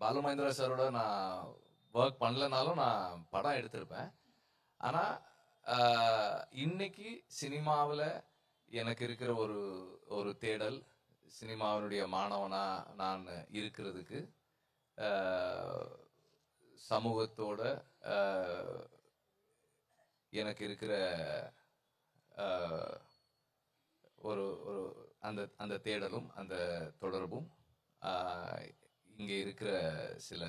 பாலு மகேந்திரா சாரோட நான் ஒர்க் பண்ணலனாலும் நான் படம் எடுத்திருப்பேன். ஆனால் இன்னைக்கு சினிமாவில் எனக்கு இருக்கிற ஒரு ஒரு தேடல் சினிமாவினுடைய மாணவனாக நான் இருக்கிறதுக்கு சமூகத்தோட எனக்கு இருக்கிற ஒரு ஒரு அந்த அந்த தேடலும் அந்த தொடர்பும் இங்கே இருக்கிற சில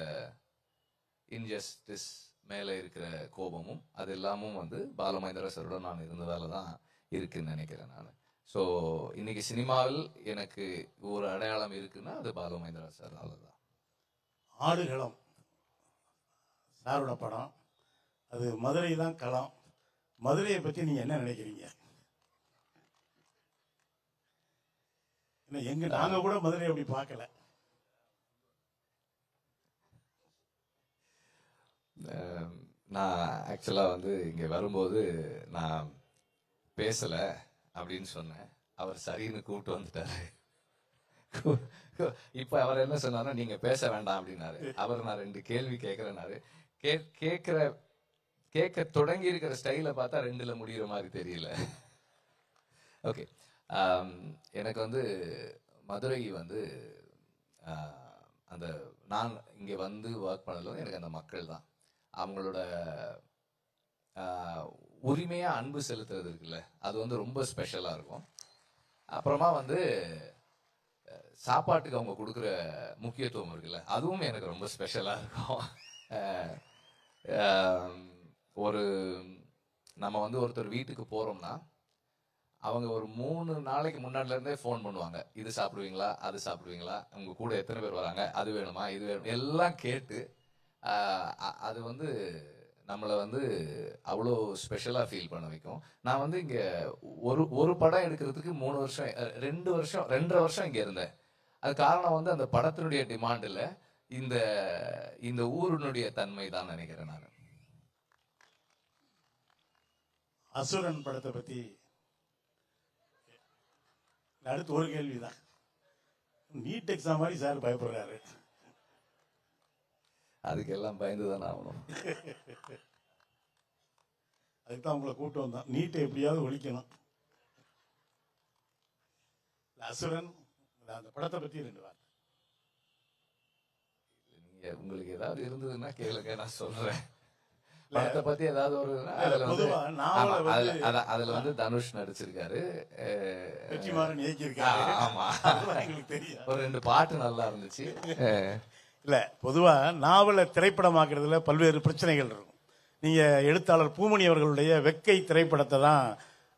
இன்ஜஸ்டிஸ் மேலே இருக்கிற கோபமும் அது எல்லாமும் வந்து பாலமகேந்திர சருடன் நான் இருந்ததால தான் இருக்குன்னு நினைக்கிறேன் நான். ஸோ இன்னைக்கு சினிமாவில் எனக்கு ஒரு அடையாளம் இருக்குன்னா அது பாலமகேந்திரா சார்னால தான். ஆடுகளம். சாரோட படம். அது மதுரை தான் களம் மதுரையை பற்றி நீங்கள் என்ன நினைக்கிறீங்க? என்ன எங்க நாங்கள் கூட மதுரையை அப்படி பார்க்கல. நான் ஆக்சுவலாக வந்து இங்கே வரும்போது நான் பேசலை அப்படின்னு சொன்னேன். அவர் சரின்னு கூப்பிட்டு வந்துட்டாரு. இப்போ அவர் என்ன சொன்னாரு நீங்கள் பேச வேண்டாம் அப்படின்னாரு. அவர் நான் ரெண்டு கேள்வி கேட்குறேனாரு கே கேட்குற கேட்க தொடங்கி இருக்கிற ஸ்டைலை பார்த்தா ரெண்டில் முடிகிற மாதிரி தெரியல. ஓகே எனக்கு வந்து மதுரை வந்து அந்த நான் இங்கே வந்து ஒர்க் பண்ணலும் எனக்கு அந்த மக்கள் தான். அவங்களோட உரிமையாக அன்பு செலுத்துறது இருக்குல்ல அது வந்து ரொம்ப ஸ்பெஷலாக இருக்கும். அப்புறமா வந்து சாப்பாட்டுக்கு அவங்க கொடுக்குற முக்கியத்துவம் இருக்குல்ல அதுவும் எனக்கு ரொம்ப ஸ்பெஷலாக இருக்கும். ஒரு நம்ம வந்து ஒருத்தர் வீட்டுக்கு போகிறோம்னா அவங்க ஒரு மூணு நாளைக்கு முன்னாடிலேருந்தே ஃபோன் பண்ணுவாங்க. இது சாப்பிடுவீங்களா? அது சாப்பிடுவீங்களா? உங்கள் கூட எத்தனை பேர் வராங்க? அது வேணுமா? இது வேணும்? எல்லாம் கேட்டு அது வந்து நம்மளை வந்து அவ்வளோ ஸ்பெஷலாக ஃபீல் பண்ண வைக்கும். நான் வந்து இங்கே ஒரு ஒரு படம் எடுக்கிறதுக்கு மூணு வருஷம் ரெண்டு வருஷம் ரெண்டரை வருஷம் இங்கே இருந்தேன். அது காரணம் வந்து அந்த படத்தினுடைய டிமாண்ட் இல்லை இந்த இந்த ஊரினுடைய தன்மை தான் நினைக்கிறேன் நான். அசுரன் படத்தை பற்றி அடுத்து ஒரு கேள்விதான். நீட் எக்ஸாம் மாதிரி சார் பயப்படுறாரு. அதுக்கெல்லாம் பயந்து தானே ஆகணும். அதுக்கு தான் உங்களை கூப்பிட்டு வந்தோம் நீட்டை எப்படியாவது ஒழிக்கணும். அசுரன் அந்த படத்தை பற்றி ரெண்டு வார்த்தை. நீங்க உங்களுக்கு ஏதாவது இருந்ததுன்னா கேளுங்க நான் சொல்றேன். படத்தை பத்தி ஏதாவது ஒரு அதுல வந்து அதுல அத- அதுல வந்து தனுஷ் நடிச்சிருக்காரு. ஆமா. ஒரு ரெண்டு பாட்டு நல்லா இருந்துச்சு. இல்லை பொதுவாக நாவலை திரைப்படமாக்குறதுல பல்வேறு பிரச்சனைகள் இருக்கும். நீங்கள் எழுத்தாளர் பூமணி அவர்களுடைய வெக்கை திரைப்படத்தை தான்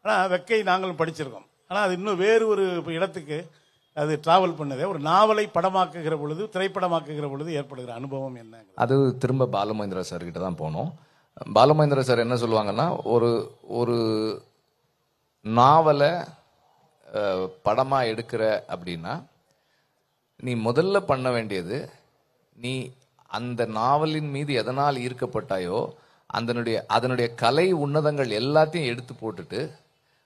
ஆனால் வெக்கை நாங்களும் படிச்சிருக்கோம். ஆனால் அது இன்னும் வேறு ஒரு இடத்துக்கு அது டிராவல் பண்ணதே. ஒரு நாவலை படமாக்குகிற பொழுது திரைப்படமாக்குகிற பொழுது ஏற்படுகிற அனுபவம் என்ன? அது திரும்ப பாலமகேந்திரா சார் கிட்ட தான் போனோம். பாலமகேந்திரா சார் என்ன சொல்லுவாங்கன்னா ஒரு ஒரு நாவலை படமாக எடுக்கிற அப்படின்னா நீ முதல்ல பண்ண வேண்டியது நீ அந்த நாவலின் மீது எதனால் ஈர்க்கப்பட்டாயோ அதனுடைய அதனுடைய கலை உன்னதங்கள் எல்லாத்தையும் எடுத்து போட்டுட்டு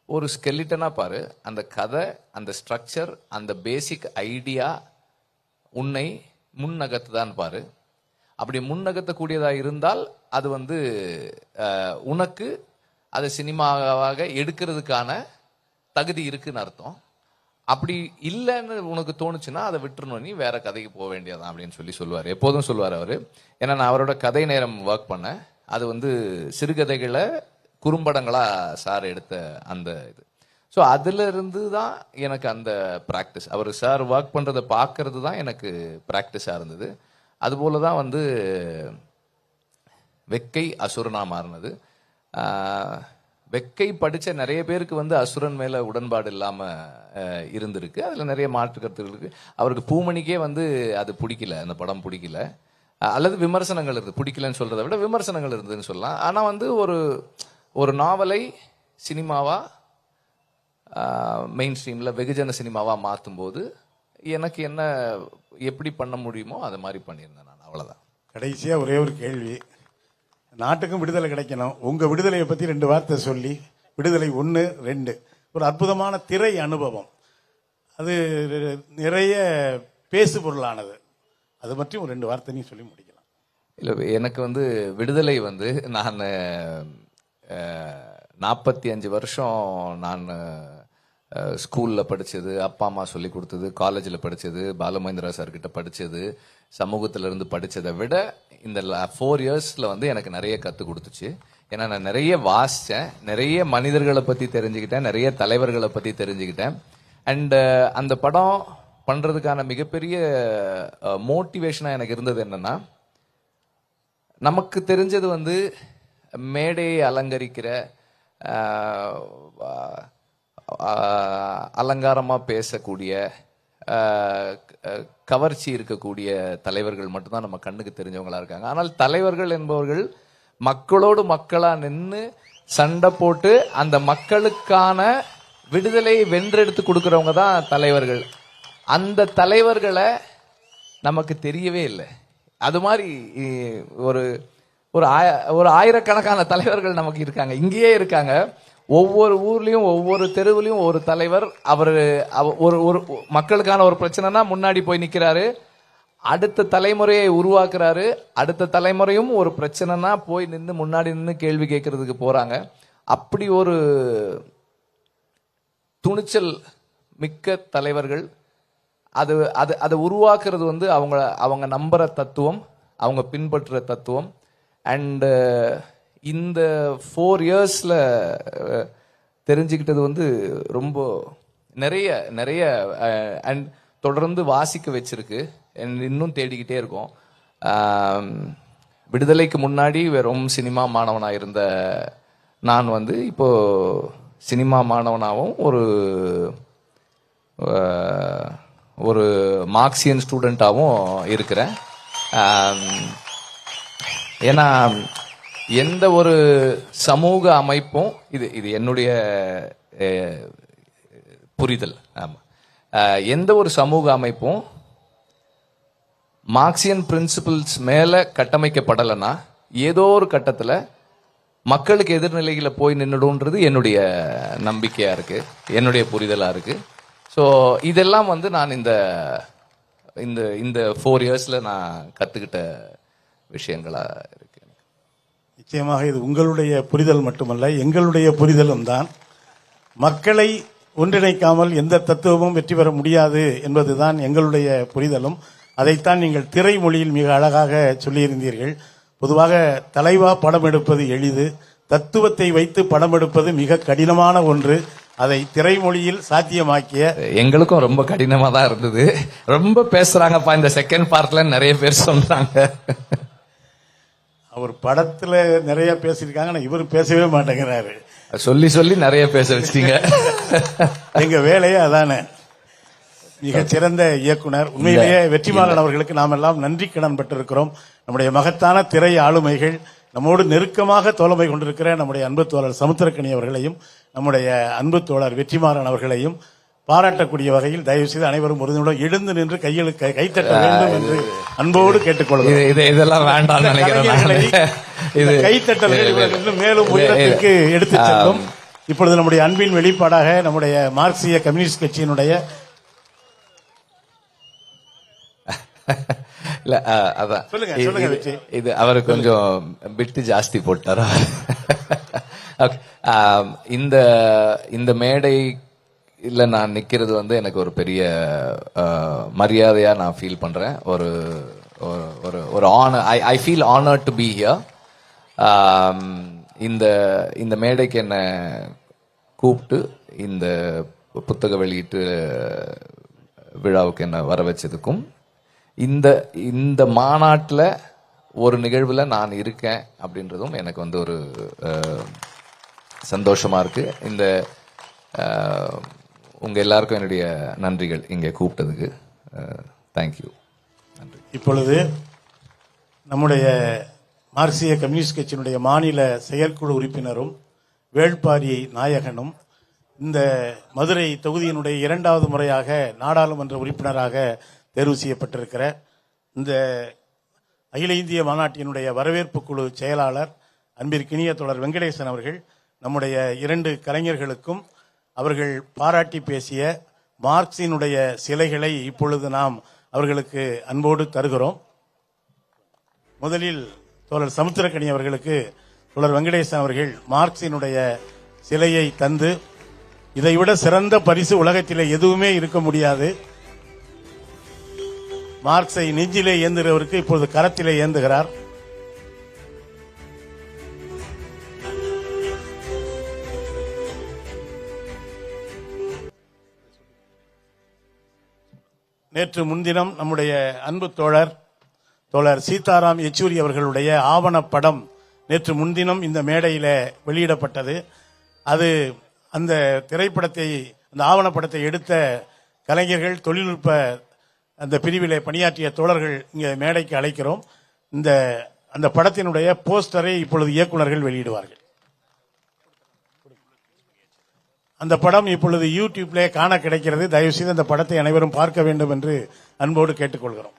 ஒரு ஸ்கெலிட்டனாக பாரு. அந்த கதை அந்த ஸ்ட்ரக்சர் அந்த பேசிக் ஐடியா உன்னை முன்னகத்துதான் பாரு. அப்படி முன்னகத்தக்கூடியதாக இருந்தால் அது வந்து உனக்கு அதை சினிமாவாக எடுக்கிறதுக்கான தகுதி இருக்குன்னு அர்த்தம். அப்படி இல்லைன்னு உனக்கு தோணுச்சுன்னா அதை விட்டுறணும். நீ வேற கதைக்கு போக வேண்டியதான் அப்படின்னு சொல்லி சொல்லுவார். எப்போதும் சொல்லுவார் அவர். ஏன்னா நான் அவரோட கதை நேரம் ஒர்க் பண்ணேன். அது வந்து சிறுகதைகளை குறும்படங்களாக சார் எடுத்த அந்த இது. ஸோ அதிலிருந்து தான் எனக்கு அந்த ப்ராக்டிஸ் அவர் சார் ஒர்க் பண்ணுறதை பார்க்கறது தான் எனக்கு ப்ராக்டிஸாக இருந்தது. அதுபோல தான் வந்து வெக்கை அசுரனாக மாறினது. வெக்கை படிச்ச நிறைய பேருக்கு வந்து அசுரன் மேல உடன்பாடு இல்லாம இருந்திருக்கு. அதுல நிறைய மாற்று கருத்துகள் இருக்கு. அவருக்கு பூமணிக்கே வந்து அது பிடிக்கல அந்த படம் பிடிக்கல. அல்லது விமர்சனங்கள் இருக்குது பிடிக்கலன்னு சொல்றதை விட விமர்சனங்கள் இருந்ததுன்னு சொல்லலாம். ஆனா வந்து ஒரு ஒரு நாவலை சினிமாவா மெயின் ஸ்ட்ரீமில் வெகுஜன சினிமாவா மாற்றும் போது எனக்கு என்ன எப்படி பண்ண முடியுமோ அதை மாதிரி பண்ணியிருந்தேன் நான். அவ்வளோதான் கடைசியா ஒரே ஒரு கேள்வி. நாட்டுக்கும் விடுதலை கிடைக்கணும். உங்க விடுதலையை பத்தி ரெண்டு வார்த்தை சொல்லி விடுதலை ஒன்று ரெண்டு. ஒரு அற்புதமான திரை அனுபவம். அது நிறைய பேசு பொருளானது. அது பற்றி ஒரு ரெண்டு வார்த்தையும் சொல்லி முடிக்கலாம். இல்லை எனக்கு வந்து விடுதலை வந்து நான் நாற்பத்தி அஞ்சு வருஷம் நான் ஸ்கூலில் படித்தது அப்பா அம்மா சொல்லி கொடுத்தது காலேஜில் படித்தது பாலமகேந்திரா சார்கிட்ட படித்தது சமூகத்துல இருந்து படித்ததை விட இந்த ஃபோர் இயர்ஸில் வந்து எனக்கு நிறைய கற்றுக் கொடுத்துச்சு. ஏன்னா நான் நிறைய வாசித்தேன் நிறைய மனிதர்களை பற்றி தெரிஞ்சுக்கிட்டேன் நிறைய தலைவர்களை பற்றி தெரிஞ்சுக்கிட்டேன். அண்டு அந்த படம் பண்ணுறதுக்கான மிகப்பெரிய மோட்டிவேஷனாக எனக்கு இருந்தது என்னென்னா நமக்கு தெரிஞ்சது வந்து மேடையை அலங்கரிக்கிற அலங்காரமாக பேசக்கூடிய கவர்ச்சி இருக்கக்கூடிய தலைவர்கள் மட்டும்தான் நம்ம கண்ணுக்கு தெரிஞ்சவங்களா இருக்காங்க. ஆனால் தலைவர்கள் என்பவர்கள் மக்களோடு மக்களா நின்று சண்டை போட்டு அந்த மக்களுக்கான விடுதலையை வென்றெடுத்து கொடுக்குறவங்க தான் தலைவர்கள். அந்த தலைவர்களை நமக்கு தெரியவே இல்லை. அது மாதிரி ஒரு ஒரு ஆய- ஒரு ஆயிரக்கணக்கான தலைவர்கள் நமக்கு இருக்காங்க. இங்கேயே இருக்காங்க. ஒவ்வொரு ஊர்லயும் ஒவ்வொரு தெருவுலயும் ஒரு தலைவர் அவர் ஒரு ஒரு மக்களுக்கான ஒரு பிரச்சனைனா முன்னாடி போய் நிற்கிறாரு அடுத்த தலைமுறையை உருவாக்குறாரு. அடுத்த தலைமுறையும் ஒரு பிரச்சனைனா போய் நின்று முன்னாடி நின்று கேள்வி கேட்கறதுக்கு போறாங்க. அப்படி ஒரு துணிச்சல் மிக்க தலைவர்கள். அது அது அதை உருவாக்குறது வந்து அவங்க அவங்க நம்புற தத்துவம் அவங்க பின்பற்றுற தத்துவம். அண்டு இந்த ஃபோர் இயர்ஸில் தெரிஞ்சுக்கிட்டது வந்து ரொம்ப நிறைய நிறைய அண்ட் தொடர்ந்து வாசிக்க வச்சிருக்கு. இன்னும் தேடிக்கிட்டே இருக்கோம். விடுதலைக்கு முன்னாடி வெறும் சினிமா மாணவனாக இருந்த நான் வந்து இப்போ சினிமா மாணவனாகவும் ஒரு ஒரு மார்க்சியன் ஸ்டூடெண்ட்டாகவும் இருக்கிறேன். ஏன்னா எந்த ஒரு சமூக அமைப்பும் இது இது என்னுடைய புரிதல். ஆமாம் எந்த ஒரு சமூக அமைப்பும் மார்க்சியன் பிரின்சிபிள்ஸ் மேலே கட்டமைக்கப்படலைன்னா ஏதோ ஒரு கட்டத்தில் மக்களுக்கு எதிர்நிலையில் போய் நின்றுடும்ன்றது என்னுடைய நம்பிக்கையாக இருக்குது என்னுடைய புரிதலாக இருக்குது ஸோ இதெல்லாம் வந்து நான் இந்த இந்த இந்த ஃபோர் இயர்ஸில் நான் கற்றுக்கிட்ட விஷயங்களாக இருக்கு. நிச்சயமாக இது உங்களுடைய புரிதல் மட்டுமல்ல எங்களுடைய புரிதலும் தான். மக்களை ஒன்றிணைக்காமல் எந்த தத்துவமும் வெற்றி பெற முடியாது என்பதுதான் எங்களுடைய புரிதலும். அதைத்தான் நீங்கள் திரைமொழியில் மிக அழகாக சொல்லியிருந்தீர்கள். பொதுவாக தலைவா படம் எடுப்பது எளிது தத்துவத்தை வைத்து படம் எடுப்பது மிக கடினமான ஒன்று. அதை திரைமொழியில் சாத்தியமாக்கிய எங்களுக்கும் ரொம்ப கடினமா தான் இருந்தது. ரொம்ப பேசுறாங்கப்பா இந்த செகண்ட் பார்ட்ல நிறைய பேர் சொல்றாங்க அவர் படத்துல நிறைய பேசியிருக்காங்க ஆனா இவர் பேசவே மாட்டேங்கிறாரு. சொல்லி சொல்லி நிறைய பேச வச்சிட்டீங்க. எங்க வேலையே அதானே. மிகச் சிறந்த இயக்குனர். உண்மையிலேயே வெற்றிமாறன் அவர்களுக்கு நாம் எல்லாம் நன்றி கடன் பட்டிருக்கிறோம் நம்முடைய மகத்தான திரை ஆளுமைகள் நம்மோடு நெருக்கமாக தோழமை கொண்டிருக்கிற நம்முடைய அன்பு தோழர் சமுத்திரக்கணி அவர்களையும் நம்முடைய அன்பு தோழர் வெற்றிமாறன் அவர்களையும் பாராட்டக்கூடிய வகையில் தயவு செய்து அனைவரும் நிமிடம் எழுந்து நின்று கையில் கை- கைத்தட்ட வேண்டும் என்று அன்போடு இது இதெல்லாம் வேண்டாம்னு நினைக்கிறேன் இன்னும் மேலும் இது- எடுத்து செல்லும். இப்பொழுது நம்முடைய அன்பின் வெளிப்பாடாக நம்முடைய மார்க்சிய கம்யூனிஸ்ட் கட்சியினுடைய இல்ல அதான். சொல்லுங்க, இது- அவரு கொஞ்சம் பிட்டு ஜாஸ்தி போட்டாரா? இந்த இந்த மேடை இல்லை நான் நிற்கிறது வந்து எனக்கு ஒரு பெரிய மரியாதையாக நான் ஃபீல் பண்ணுறேன் ஒரு ஒரு- ஒரு honour I I feel honour to be here இந்த இந்த மேடைக்கு என்னை கூப்பிட்டு இந்த புத்தக வெளியீட்டு விழாவுக்கு என்னை வர வச்சதுக்கும் இந்த இந்த மாநாட்டில் ஒரு நிகழ்வில் நான் இருக்கேன் அப்படின்றதும் எனக்கு வந்து ஒரு சந்தோஷமாக இருக்குது இந்த உங்கள் எல்லாருக்கும் என்னுடைய நன்றிகள் இங்கே கூப்பிட்டதுக்கு. தேங்க்யூ நன்றி. இப்பொழுது நம்முடைய மார்க்சிய கம்யூனிஸ்ட் கட்சியினுடைய மாநில செயற்குழு உறுப்பினரும் வேள்பாரி நாயகனும் இந்த மதுரை தொகுதியினுடைய இரண்டாவது முறையாக நாடாளுமன்ற உறுப்பினராக தேர்வு செய்யப்பட்டிருக்கிற இந்த அகில இந்திய மாநாட்டினுடைய வரவேற்பு குழு செயலாளர் அன்பிற்கினிய தொடர் வெங்கடேசன் அவர்கள் நம்முடைய இரண்டு கலைஞர்களுக்கும் அவர்கள் பாராட்டி பேசிய மார்க்சினுடைய சிலைகளை இப்பொழுது நாம் அவர்களுக்கு அன்போடு தருகிறோம். முதலில் தோழர் சமுத்திரக்கணி அவர்களுக்கு தோழர் வெங்கடேசன் அவர்கள் மார்க்சினுடைய சிலையை தந்து இதைவிட சிறந்த பரிசு உலகத்தில் எதுவுமே இருக்க முடியாது. மார்க்ஸை நெஞ்சிலே ஏந்துகிறவருக்கு இப்பொழுது கரத்திலே ஏந்துகிறார். நேற்று முன்தினம் நம்முடைய அன்பு தோழர் தோழர் சீதாராம் யெச்சூரி அவர்களுடைய ஆவணப்படம் நேற்று முன்தினம் இந்த மேடையில் வெளியிடப்பட்டது. அது அந்த திரைப்படத்தை அந்த ஆவணப்படத்தை எடுத்த கலைஞர்கள் தொழில்நுட்ப அந்த பிரிவிலே பணியாற்றிய தோழர்கள் இங்கே மேடைக்கு அழைக்கிறோம். இந்த அந்த படத்தினுடைய போஸ்டரை இப்பொழுது இயக்குநர்கள் வெளியிடுவார்கள். அந்த படம் இப்பொழுது யூடியூப்லே காண கிடைக்கிறது. தயவுசெய்து அந்த படத்தை அனைவரும் பார்க்க வேண்டும் என்று அன்போடு கேட்டுக்கொள்கிறோம்.